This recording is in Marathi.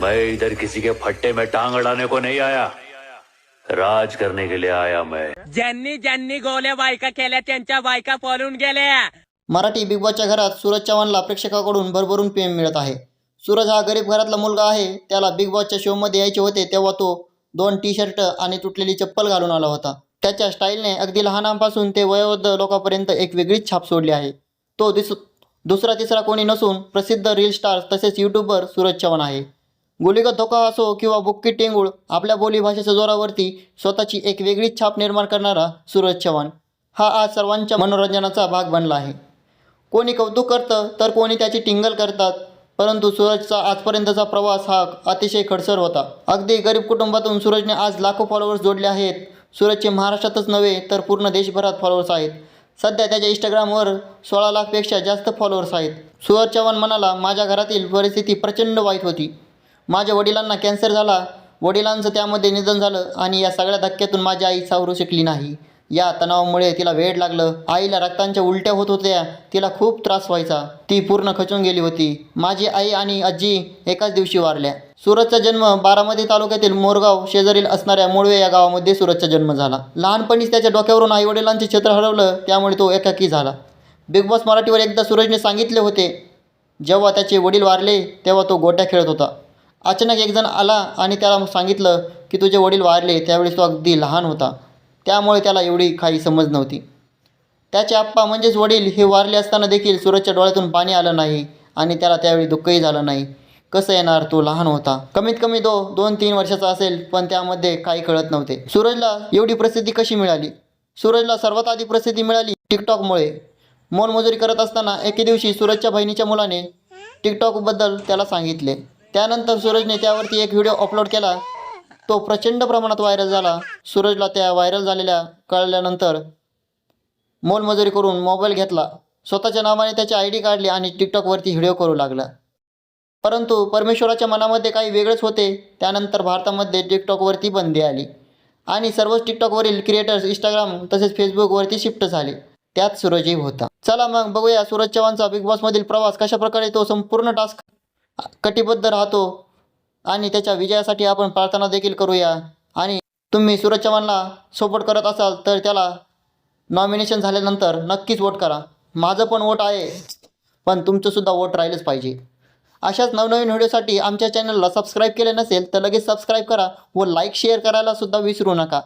मैं इधर किसी के फट्टे में टांग अड़ाने को नहीं आया। राज करने के लिए आया मैं। ज्यांनी ज्यांनी गोल्या बायका केल्या त्यांच्या बायका पळून गेल्या. मराठी बिग बॉसच्या घरात सूरज चव्हाणला प्रेक्षकाकडून भरभरून प्रेम मिळत आहे. सूरज हा गरीब घरातला मुलगा आहे. त्याला बिग बॉसच्या शोमध्ये यायचे होते तेव्हा तो दोन टी शर्ट आणि तुटलेली चप्पल घालून आला होता. त्याच्या स्टाईलने अगदी लहानांपासून ते वयोवृद्ध लोकांपर्यंत एक वेगळीच छाप सोडली आहे. तो दिस दुसरा तिसरा कोणी नसून प्रसिद्ध रील स्टार्स तसेच यूट्यूबर सूरज चव्हाण आहे. गुलिगत धोका असो किंवा बुक्की टेंगुळ आपल्या बोलीभाषेच्या जोरावरती स्वतःची एक वेगळीच छाप निर्माण करणारा सूरज चव्हाण हा आज सर्वांच्या मनोरंजनाचा भाग बनला आहे. कोणी कौतुक करतं तर कोणी त्याची टिंगल करतात परंतु सूरजचा आजपर्यंतचा प्रवास हा अतिशय खडसर होता. अगदी गरीब कुटुंबातून सूरजने आज लाखो फॉलोअर्स जोडले आहेत. सूरजचे महाराष्ट्रातच नव्हे तर पूर्ण देशभरात फॉलोअर्स आहेत. सध्या त्याच्या इंस्टाग्रामवर सोळा लाखपेक्षा जास्त फॉलोअर्स आहेत. सुअर चव्हाण म्हणाला माझ्या घरातील परिस्थिती प्रचंड वाईट होती. माझ्या वडिलांना कॅन्सर झाला. वडिलांचं त्यामध्ये निधन झालं आणि या सगळ्या धक्क्यातून माझी आई सावरू शकली नाही. या तणावामुळे तिला वेळ लागलं. आईला रक्तांच्या उलट्या होत होत्या. तिला खूप त्रास व्हायचा. ती पूर्ण खचून गेली होती. माझी आई आणि आजी एकाच दिवशी वारल्या. सूरजचा जन्म बारामती तालुक्यातील मोरगाव शेजारील असणाऱ्या मुळवे या गावामध्ये सूरजचा जन्म झाला. लहानपणीच त्याच्या डोक्यावरून आईवडिलांचे छत्र हरवलं त्यामुळे तो एकाकी झाला. बिग बॉस मराठीवर एकदा सूरजने सांगितले होते जेव्हा त्याचे वडील वारले तेव्हा तो गोट्या खेळत होता. अचानक एकजण आला आणि त्याला सांगितलं की तुझे वडील वारले त्यावेळेस तो अगदी लहान होता. त्यामुळे त्याला एवढी काही समज नव्हती. त्याचे आप्पा म्हणजेच वडील हे वारले असताना देखील सूरजच्या डोळ्यातून पाणी आलं नाही आणि त्याला त्यावेळी दुःखही झालं नाही. कसं येणार? तो लहान होता. कमीत कमी तो दोन तीन वर्षाचा असेल पण त्यामध्ये काही कळत नव्हते. सूरजला एवढी प्रसिद्धी कशी मिळाली? सूरजला सर्वात आधी प्रसिद्धी मिळाली टिकटॉकमुळे. मोलमजुरी करत असताना एके दिवशी सूरजच्या बहिणीच्या मुलाने टिकटॉकबद्दल त्याला सांगितले. त्यानंतर सूरजने त्यावरती एक व्हिडिओ अपलोड केला. तो प्रचंड प्रमाणात व्हायरल झाला. सूरजला त्या व्हायरल झालेल्या कळल्यानंतर मोलमजुरी करून मोबाईल घेतला. स्वतःच्या नावाने त्याची आय डी काढली आणि टिकटॉकवरती व्हिडिओ करू लागला. परंतु परमेश्वराच्या मनामध्ये काही वेगळंच होते. त्यानंतर भारतामध्ये टिकटॉकवरती बंदी आली. आणि सर्वच टिकटॉकवरील क्रिएटर्स इंस्टाग्राम तसेच फेसबुकवरती शिफ्ट झाले. त्यात सूरजही होता. चला मग बघूया सूरज चव्हाणचा बिग बॉसमधील प्रवास कशाप्रकारे तो संपूर्ण टास्क कटिबद्ध राहतो. आणि त्याच्या विजयासाठी आपण प्रार्थना देखील करूया. आणि तुम्ही सूरज चव्हाणला सपोर्ट करत असाल तर त्याला नॉमिनेशन झाल्यानंतर नक्कीच वोट करा. माझं पण वोट आहे. पण तुमचंसुद्धा वोट राहिलंच पाहिजे. अशाच नवनवीन व्हिडिओसाठी आमच्या चॅनलला सबस्क्राईब केले नसेल तर लगेच सबस्क्राईब करा व लाईक शेअर करायला सुद्धा विसरू नका.